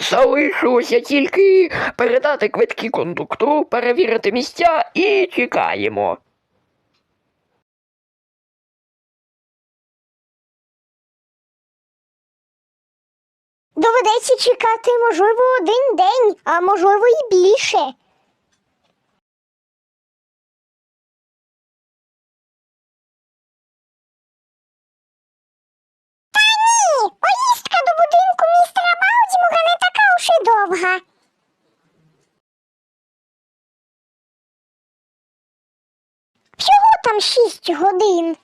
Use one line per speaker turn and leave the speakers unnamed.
Залишилося тільки передати квитки кондуктору, перевірити місця і чекаємо.
Доведеться чекати, можливо, один день, а можливо і більше. Довга. Всього там шість годин.